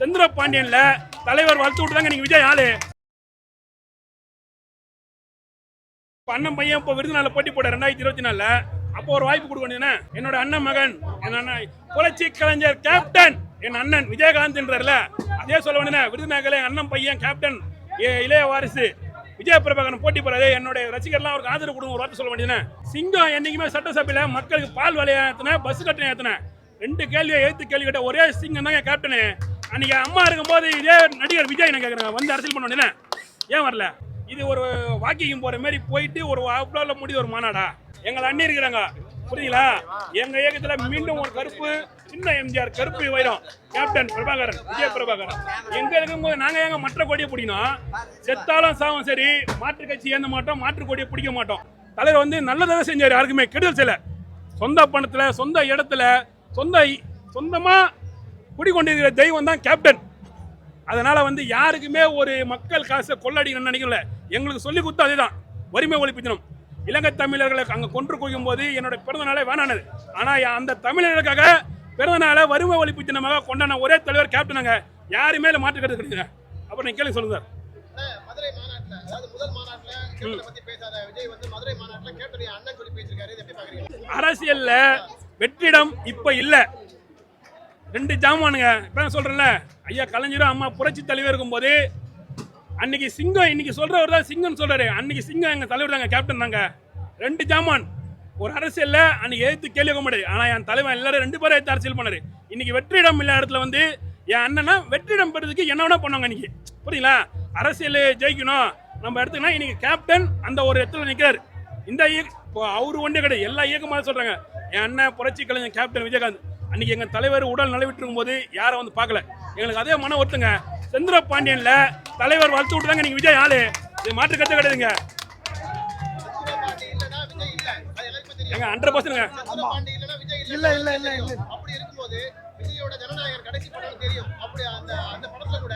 செந்திர பாண்டியன்ல தலைவர் வளர்த்து விட்டுதாங்க நீங்க விஜய் ஆளு. இப்ப அண்ணன் பையன் இப்போ விருதுநாளில் போட்டி போட ரெண்டாயிரத்தி இருபத்தி நாலுல. அப்போ ஒரு வாய்ப்பு கொடுக்க என்னோட அண்ணன் மகன் என் அண்ணன் புரட்சி கலைஞர் கேப்டன் என் அண்ணன் விஜயகாந்த்ன்றல அதே சொல்ல வேண்டிய விருதுநகர்ல அண்ணன் பையன் கேப்டன் இளைய வாரிசு. விஜய பிரபாகரன் போட்டி போறாரு. என்னுடைய ரசிகர்லாம் அவருக்கு ஆதரவு கொடுங்க ஒரு வார்த்தை சொல்ல வேண்டியதுதானே? சிங்கம் என்னைக்குமே சட்டசபையில மக்களுக்கு பால் விலையை ஏத்தின பஸ் கட்டணம் ஏத்தின ரெண்டு கேள்வியை எழுத்து கேள்வி கேட்ட ஒரே சிங்கம் தான் கேப்டனு அன்னைக்கு அம்மா இருக்கும்போது இதே நடிகர் விஜய் நான் கேட்குறேன் வந்து அரசியல் பண்ண ஏன் வரல? இது ஒரு வாக்கிங் போகிற மாதிரி போயிட்டு ஒரு அவ்வளோ முடிஞ்ச ஒரு மாநாடா எங்களை அண்ணி இருக்கிறாங்க. புரியுங்களா எங்க இயக்கத்துல மீண்டும் ஒரு கருப்பு சின்ன எம்ஜிஆர் கருப்பு வைரம். கேப்டன் பிரபாகரன் விஜய பிரபாகரன். எங்க இருக்கும்போது நாங்க ஏங்க மற்ற கொடியை பிடிக்கணும்? செத்தாலும் சாவும் சரி மாற்று கட்சி ஏந்த மாட்டோம் மாற்று கொடியை பிடிக்க மாட்டோம். தலைவர் வந்து நல்லதாக செஞ்சார் யாருக்குமே கெடுதல் செய்யல. சொந்த பணத்துல சொந்த இடத்துல சொந்த சொந்தமா குடிக்கொண்டிருக்கிற தெய்வம் தான் கேப்டன் அதனால வந்து யாருக்குமே ஒரு மக்கள் காசை கொள்ளடிக்கணும்னு நினைக்கல. எங்களுக்கு சொல்லி கொடுத்து அதுதான். வறுமை ஒழிப்பு தினம் இலங்கை தமிழர்களை அங்க கொன்று குவிக்கும் போது என்னோட பிறந்த நாளே வேணானது. ஆனா அந்த தமிழர்களுக்காக பிறந்த நாளை வறுமை ஒழிப்பு தினமாக கொண்டாடின ஒரே தலைவர் கேப்டனாங்க யாருமே மாற்று கருத்து கிடையாது அப்புறம் நீங்க கேளுங்க சொல்லுங்க அரசியல்ல வெற்றிடம் இப்ப இல்ல. ரெண்டு ஜாமானுங்க. இப்போ சொல்கிறேன்ல ஐயா கலைஞரும் அம்மா புரட்சி தலைவர் இருக்கும்போது அன்னைக்கு சிங்கம் இன்னைக்கு சொல்கிறவர் தான் சிங்கம்னு சொல்கிறாரு அன்னைக்கு சிங்கம் எங்கள் தலைவர் தாங்க கேப்டன் தாங்க. ரெண்டு ஜாமான். ஒரு அரசியலில் அன்னைக்கு எழுத்து கேள்வி வைக்க முடியாது. ஆனால் என் தலைவன் எல்லாரும் ரெண்டு பேரும் எடுத்து அரசியல் பண்ணார். இன்னைக்கு வெற்றிடம் இல்லாத இடத்துல வந்து என் அண்ணனா வெற்றிடம் பெறதுக்கு என்ன வேணா பண்ணாங்க இன்னைக்கு புரியுங்களா அரசியல் ஜெயிக்கணும். நம்ம எடுத்துக்கினா இன்னைக்கு கேப்டன் அந்த ஒரு இடத்துல நிற்கிறார் இந்த இயக்க இப்போ அவரு ஒன்றே கிடையாது. எல்லா இயக்கமாக சொல்கிறாங்க என் அண்ணன் புரட்சி கலைஞர் கேப்டன் விஜயகாந்த். அன்னைக்கு எங்க தலைவர் உடல் நலவிட்டு போது யாரும் வந்து பார்க்கல. எங்களுக்கு அதே மன ஒருத்தங்க செந்திர பாண்டியன்ல தலைவர் வளர்த்து விட்டுதாங்க நீங்க விஜய் ஆளு. இது மாற்று கட்ட கிடையாதுங்க. பாண்டி இல்லனா விஜய் இல்ல அது எல்லாருக்குமே தெரியும் எங்க ஹண்ட்ரட் பர்சன்ட்ங்க இல்ல, இல்ல, இல்ல, இல்ல. அப்படி இருக்கும்போது விஜயோட ஜனநாயகர் கடைசி படம் தெரியும். அப்படி அந்த அந்த படத்துல கூட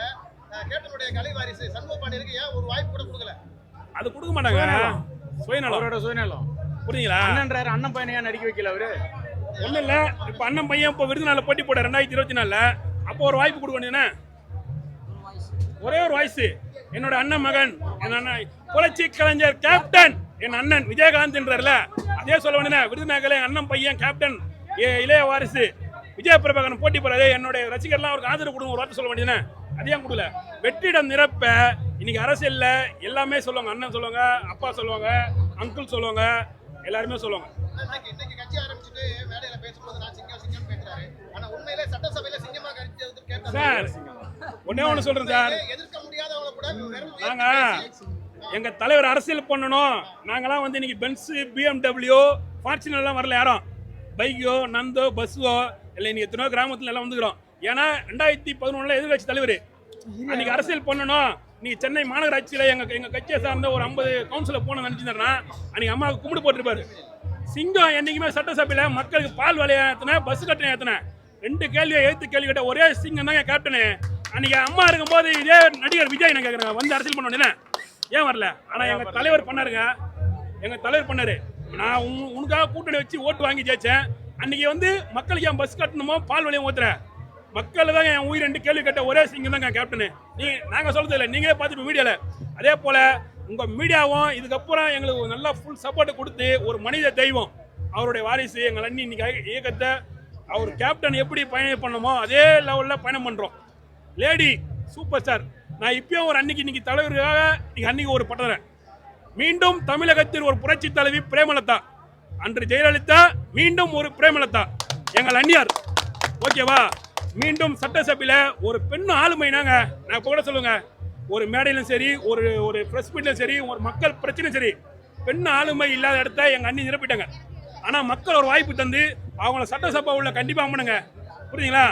அஹ், கேப்டனுடைய கலை வாரிசு சண்முக பாண்டியனுக்கு ஏன் ஒரு வாய்ப்பு கூட கொடுக்கல? அது கொடுக்க மாட்டாங்க. சுயநலம். அவரோட சுயநலம். புரியுங்களா அண்ணன்றாரு அண்ணன் பையனை ஏன் நடிக்க வைக்கல அவரு? ஒன்றும் இல்லை. இப்போ அண்ணன் பையன் இப்போ விருதுநாள் போட்டி போட ரெண்டாயிரத்தி இருபத்தி நாலில். அப்போ ஒரு வாய்ப்பு கொடுக்க ஒரே ஒரு வாய்ஸ் என்னோட அண்ணன் மகன் என் அண்ணன் புரட்சி கலைஞர் கேப்டன் என் அண்ணன் விஜயகாந்த் அதே சொல்ல வேண்டிய விருதுநகர்ல என் அண்ணன் பையன் கேப்டன் ஏ இளைய வாரிசு விஜய பிரபாகரன் போட்டி போறாரு. என்னுடைய ரசிகர்லாம் அவருக்கு ஆதரவு கொடுங்க. ஒரு வார்த்தை சொல்ல வேண்டியதுன்னு அதையும் கொடுக்கல? வெற்றிடம் நிரப்ப இன்னைக்கு அரசியல்ல எல்லாமே சொல்லுவாங்க. அண்ணன் சொல்லுவாங்க அப்பா சொல்லுவாங்க அங்கிள் சொல்லுவாங்க எல்லாருமே சொல்லுவாங்க. சார் ஒன்னே ஒன்று சொல்றேன் சார். எதிர்க்க முடியாதவங்கள கூட வெறும் நாங்க எங்க தலைவர் அரசியல் பண்ணணும். நாங்களாம் வந்து இன்னைக்கு பென்ஸ் பிஎம்டபிள்யூ ஃபார்ச்சுனர்லாம் வரல யாரும். பைக்கோ நந்தோ பஸ்ஸோ இல்லை இன்னைக்கு எத்தனையோ கிராமத்துல எல்லாம் வந்துக்கிறோம். ஏன்னா ரெண்டாயிரத்தி பதினொன்றுல எதிர்கட்சி தலைவர். அன்னைக்கு அரசியல் பண்ணணும். நீங்க சென்னை மாநகராட்சியில எங்க எங்க கட்சியை சார்ந்த ஒரு ஐம்பது கவுன்சில போன நினைச்சிருந்தா அன்னைக்கு அம்மாவுக்கு கும்பிடு போட்டிருப்பாரு. சிங்கம் என்னைக்குமே சட்டசபையில மக்களுக்கு பால் விலையை ஏத்தின பஸ் கட்டணம் ஏத்தின. ரெண்டு கேள்வியை எழுத்து கேள்வி கேட்ட ஒரே சிங்கம் தான் கேப்டனு அன்னைக்கு அம்மா இருக்கும்போது இதே நடிகர் விஜய் நான் கேட்குறேன் வந்து அரசியல் பண்ண? ஏன் வரல? ஆனா எங்க தலைவர் பண்ணாருங்க. எங்க தலைவர் பண்ணாரு. நான் உன்- உனக்காக கூட்டணி வச்சு ஓட்டு வாங்கி ஜெயிச்சேன். அன்னைக்கு வந்து மக்களுக்கு ஏன் பஸ் கட்டணுமோ பால் விலையும் ஊத்துற. மக்கள் தான் என் உயிர் ரெண்டு கேள்வி கேட்ட ஒரே சிங்கம் தாங்க கேப்டனு நீ நாங்க சொல்றது இல்லை. நீங்களே பார்த்துட்டு மீடியால அதே போல உங்கள் மீடியாவும் இதுக்கப்புறம் எங்களுக்கு ஒரு நல்ல ஃபுல் சப்போர்ட் கொடுத்து ஒரு மனித தெய்வம். அவருடைய வாரிசு எங்கள் அண்ணி இன்னைக்கு இயக்கத்தை அவர் கேப்டன் எப்படி பயணம் பண்ணமோ அதே லெவலில் பயணம் பண்ணுறோம் லேடி சூப்பர் ஸ்டார் நான் இப்பயும் ஒரு அன்னைக்கு இன்னைக்கு தலைவருக்காக இன்னைக்கு அன்னைக்கு ஒரு பட்டுறேன் மீண்டும் தமிழகத்தில் ஒரு புரட்சி தலைவி பிரேமலதா. அன்று ஜெயலலிதா மீண்டும் ஒரு பிரேமலதா. எங்கள் அந்நியார் ஓகேவா மீண்டும் சட்டசபையில் ஒரு பெண் ஆளுமைனாங்க. நான் கூட சொல்லுங்கள் ஒரு மேடையிலும் சரி ஒரு ஒரு ப்ரெஸ் மீட்லையும் சரி ஒரு மக்கள் பிரச்சனையும் சரி பெண் ஆளுமை இல்லாத இடத்த எங்கள் அண்ணி நிரப்பிட்டாங்க. ஆனால் மக்கள் ஒரு வாய்ப்பு தந்து அவங்கள சட்டசபை உள்ள கண்டிப்பாக அம்மனுங்க புரியுதுங்களா?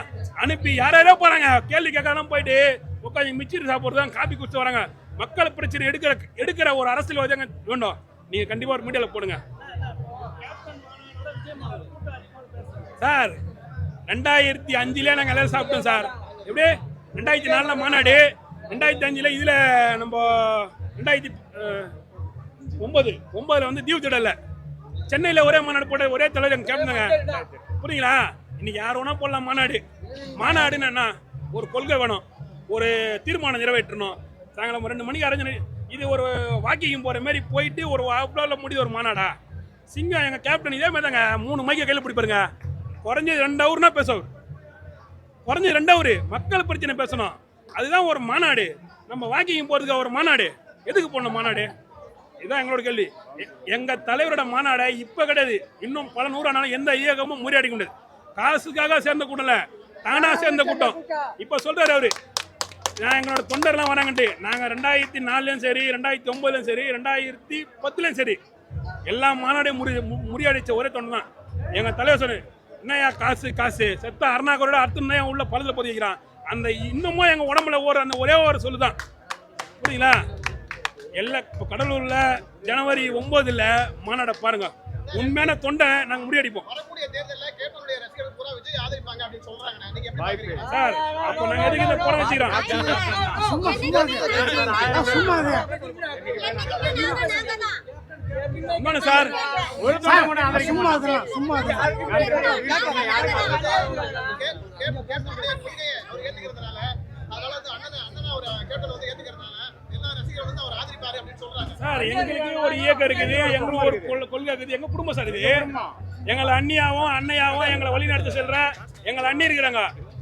அனுப்பி யார் யாரோ போகிறாங்க கேள்வி கேட்காம போயிட்டு உட்காந்து மிச்சர் சாப்பிட்றது தான் காப்பி குடிச்சு வராங்க. மக்கள் பிரச்சனை எடுக்கிற எடுக்கிற ஒரு அரசியல்வாதிங்க வேண்டும். நீங்கள் கண்டிப்பாக ஒரு மீடியாவில் போடுங்க. சார் ரெண்டாயிரத்தி அஞ்சுலேயே நாங்கள் எல்லாரும் சாப்பிட்டோம் சார். எப்படி? ரெண்டாயிரத்தி நாலில் மாநாடு. ரெண்டாயிரத்தி அஞ்சில் இதில் நம்ம ரெண்டாயிரத்தி ஒம்பது ஒன்பது வந்து தீவு திடலில். சென்னையில் ஒரே மாநாடு போட்ட ஒரே தலைவர் எங்க கேப்டனுங்க புரியுங்களா இன்னைக்கு யார் வேணா போடலாம் மாநாடு. மாநாடுன்னு என்ன? ஒரு கொள்கை வேணும். ஒரு தீர்மானம் நிறைவேற்றணும். சாயங்காலம் ரெண்டு மணிக்கு அரைஞ்சு இது ஒரு வாக்கிங் போகிற மாதிரி போயிட்டு ஒரு அவ்வளோ முடியுது ஒரு மாநாடா? சிங்கம் எங்கள் கேப்டன் இதே மாதிரி தாங்க. மூணு மைக்கை கையில் பிடிப்பாருங்க குறைஞ்சது ரெண்டு ஹவர்னா பேசுவார். குறைஞ்சது ரெண்டு ஹவர் மக்கள் பிரச்சனை பேசணும். அதுதான் ஒரு மாநாடு. நம்ம வாக்கிங் போகிறதுக்கு ஒரு மாநாடு. எதுக்கு போடணும் மாநாடு? இதுதான் எங்களோட கேள்வி. எங்கள் தலைவரோட மாநாடை இப்போ கிடையாது. இன்னும் பல நூறானாலும் எந்த இயக்கமும் முறியாடி கொண்டது காசுக்காக சேர்ந்த கூட்டம் தானாக தானா சேர்ந்த கூட்டம். இப்போ சொல்கிறார் அவரு. நான் எங்களோட தொண்டர்லாம் வராங்கன்ட்டு நாங்கள் ரெண்டாயிரத்தி நாலுலேயும் சரி ரெண்டாயிரத்தி ஒம்பதுலேயும் சரி ரெண்டாயிரத்தி பத்துலேயும் சரி. எல்லா மாநாடையும் முறி மு- முறியடிச்ச ஒரே தொண்டர் தான். எங்கள் தலைவர் சொன்னேன் என்னையா காசு காசு? செத்த அருணாக்கரோட அடுத்த உள்ள பழுதுல பதிக்கிறான். அந்த இன்னமும் எங்க உடம்புல ஓடுற அந்த ஒரே ஒரு சொல்லுதான். புரியுங்களா எல்லா இப்போ கடலூர்ல ஜனவரி ஒன்பதுல மாநாடை பாருங்க. உண்மையான தொண்டை நாங்க முறியடிப்போம் வரக்கூடிய தேர்தல்ல கேப்டனுடைய ரசிகர்கள் பூரா விஜய் ஆதரிப்பாங்க அப்படின்னு சொல்றாங்க. நீங்க எப்படி வாய்ப்பு பாக்குறீங்க? சார் அப்போ நாங்க எதுக்கு இந்த போட வச்சுக்கிறோம்? இன்னொன்னு சார். சும்மா சும்மா சார் எங்களுக்கு ஒரு இயக்கம் இருக்குது. எங்களுக்கு ஒரு கொள்- கொள்கை இருக்குது. எங்க குடும்பம் சார் இது? எங்களை அண்ணியாவும் அன்னையாவும் எங்களை வழி நடத்த செல்ற எங்களை அண்ணி இருக்கிறாங்க.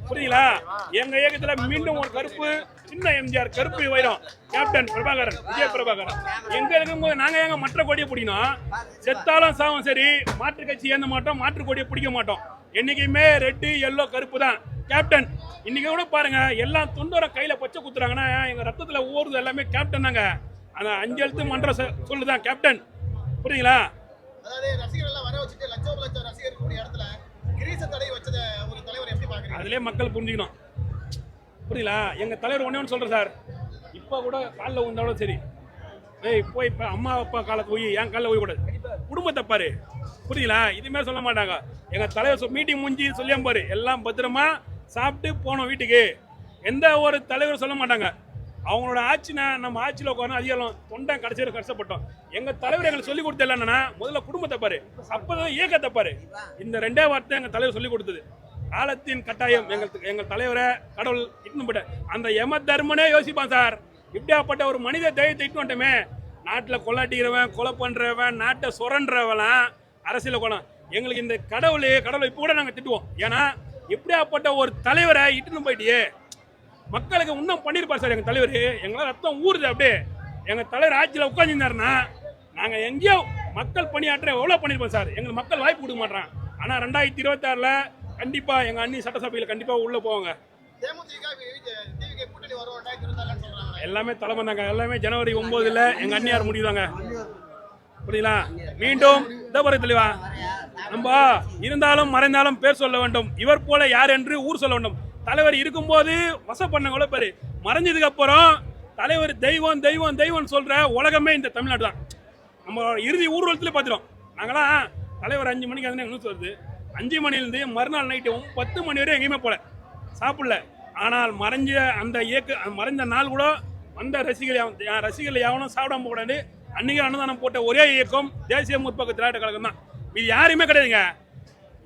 புரியுங்களா எங்க இயக்கத்துல மீண்டும் ஒரு கருப்பு சின்ன எம்ஜிஆர் கருப்பு வைரம். கேப்டன் பிரபாகரன் விஜய பிரபாகரன். எங்க இருக்கும்போது நாங்க எங்க மற்ற கொடியை பிடிக்கணும்? செத்தாலும் சாவும் சரி மாற்று கட்சி ஏந்த மாட்டோம் மாற்று கொடியை பிடிக்க மாட்டோம். என்னைக்குமே ரெட்டு எல்லோ கருப்பு தான் கேப்டன் இன்னைக்கு கூட பாருங்க எல்லாம் தொண்டோர கையில பச்சை குத்துறாங்கன்னா எங்க ரத்தத்துல ஊறுது எல்லாமே கேப்டன் தாங்க. அந்த அஞ்செழுத்து மன்றம் சொ- சொல்லுதான் கேப்டன் புரியுங்களா அதாவது ரசிகர்கள் எல்லாம் வர வச்சுட்டு லட்சம் லட்சம் ரசிகர் கூடிய இடத்துல கிரீச தடை வச்சத ஒரு தலைவர் எப்படி பாக்குறீங்க அதுலயே மக்கள் புரிஞ்சுக்கணும். புரியுங்களா எங்க தலைவர் ஒண்ணே ஒன்று சொல்றேன் சார். இப்போ கூட காலில் விழுந்தாலும் சரி. ஏய் போய் இப்போ அம்மா அப்பா காலத்து போய் என் காலில் போய் குடும்பத்தை பாரு. புரியுங்களா இதுமாரி சொல்ல மாட்டாங்க. எங்க தலைவர் மீட்டிங் முடிஞ்சு சொல்லியா பாரு. எல்லாம் பத்திரமா சாப்பிட்டு போனோம் வீட்டுக்கு. எந்த ஒரு தலைவர் சொல்ல மாட்டாங்க. அவங்களோட ஆட்சினா நம்ம ஆட்சியில் உட்காந்து அதிகாரம் தொண்டை கடைசியில் கஷ்டப்பட்டோம். எங்கள் தலைவர் எங்களுக்கு சொல்லி கொடுத்தது என்னன்னா முதல்ல குடும்பத்தை பாரு. அப்போதான் இயக்கத்தை பாரு. இந்த ரெண்டே வார்த்தை எங்கள் தலைவர் சொல்லிக் கொடுத்தது. காலத்தின் கட்டாயம் எங்கள் எங்கள் தலைவரை கடவுள் இட்டுன்னு போட்ட அந்த யம தர்மனே யோசிப்பான் சார். இப்படியாப்பட்ட ஒரு மனித தைரியத்தை இட்டு வந்துட்டோமே. நாட்டில் கொள்ளாட்டிக்கிறவன் கொலை பண்ணுறவன் நாட்டை சுரண்டுறவெல்லாம் அரசியல் கொலம் எங்களுக்கு இந்த கடவுள் கடவுளை இப்போ கூட நாங்கள் திட்டுவோம். ஏன்னா இப்படியாப்பட்ட ஒரு தலைவரை இட்டுன்னு போயிட்டியே. மக்களுக்கு இன்னும் பண்ணியிருப்பார் சார் எங்கள் தலைவர். எங்களால் ரத்தம் ஊறுது அப்படியே. எங்கள் தலைவர் ஆட்சியில் உட்காந்துருந்தாருன்னா நாங்கள் எங்கேயோ மக்கள் பணியாற்ற எவ்வளோ பண்ணியிருப்போம் சார். எங்களுக்கு மக்கள் வாய்ப்பு கொடுக்க மாட்டேறான் ஆனால் ரெண்டாயிரத்தி இருபத்தாறில் கண்டிப்பாக எங்கள் அண்ணி சட்டசபையில் கண்டிப்பாக உள்ளே போவாங்க. எல்லாமே தலைமை தாங்க எல்லாமே ஜனவரி ஒம்போதில் எங்கள் அண்ணியார் முடிவுதாங்க புரியுங்களா மீண்டும் இந்த பாரு தெளிவா. நம்ம இருந்தாலும் மறைந்தாலும் பேர் சொல்ல வேண்டும். இவர் போல யார் என்று ஊர் சொல்ல வேண்டும். தலைவர் இருக்கும்போது வச பண்ணவங்கள பேரு. மறைஞ்சதுக்கு அப்புறம் தலைவர் தெய்வம் தெய்வம் தெய்வம் சொல்ற உலகமே இந்த தமிழ்நாடு தான். நம்ம இறுதி ஊர்வலத்தில் பார்த்துடும் நாங்களாம் தலைவர் அஞ்சு மணிக்கு வந்து நியூஸ் வருது. அஞ்சு மணிலேருந்து மறுநாள் நைட்டு பத்து மணி வரையும் எங்கேயுமே போல சாப்பிடல. ஆனால் மறைஞ்ச அந்த இயக்க மறைஞ்ச நாள் கூட வந்த ரசிகர் ரசிகர்கள் யாவனும் சாப்பிடாம கூடாது அன்னைக்கு அன்னதானம் போட்ட ஒரே இயக்கம் தேசிய முற்போக்கு திராவிட கழகம் தான். இது யாருமே கிடையாதுங்க.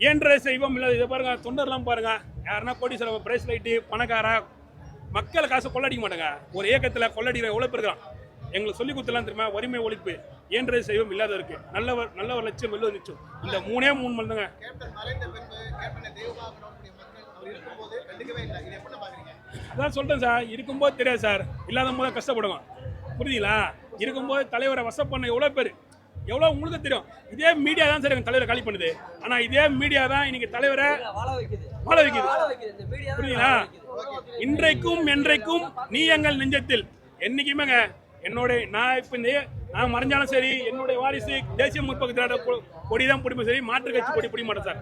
ஏன்ற செய்வோம் இல்லை இதை பாருங்க தொண்டர்லாம் பாருங்க. யாருன்னா கோடீஸ்வரம் பிரைஸ் லைட்டு பணக்காரா மக்கள் காசு கொள்ளடிக்க மாட்டாங்க. ஒரு இயக்கத்தில் கொள்ளடிக்கிற எவ்வளோ பேர் எங்களுக்கு சொல்லி கொடுத்தலாம் தெரியுமா? வறுமை ஒழிப்பு. இயன்ற செய்வோம் இல்லாத இருக்கு நல்லவர் ஒரு லட்சம் வெல்வது நிச்சயம். இந்த மூணே மூணு மணி தாங்க அதான் சொல்றேன் சார் இருக்கும்போது தெரியாது சார். இல்லாத போது கஷ்டப்படுவோம். புரியுதுங்களா? இருக்கும்போது தலைவரை வசப் பண்ண எவ்வளோ பேர்? எவ்வளோ உங்களுக்கு தெரியும்? இதே மீடியா தான் சார் எங்கள் தலைவரை காலி பண்ணுது. ஆனால் இதே மீடியா தான் இன்னைக்கு தலைவரை வாழ வைக்குது. புரியுதுங்களா. இன்றைக்கும் என்றைக்கும் நீ எங்கள் நெஞ்சத்தில் என்னைக்குமேங்க என்னோட நான் இப்போ இந்த நான் மறைஞ்சாலும் சரி என்னுடைய வாரிசு தேசிய முற்போக்கு திராவிட கொடி தான் பிடிப்போம் சரி மாற்று கட்சி கொடி பிடிக்க மாட்டேன் சார்.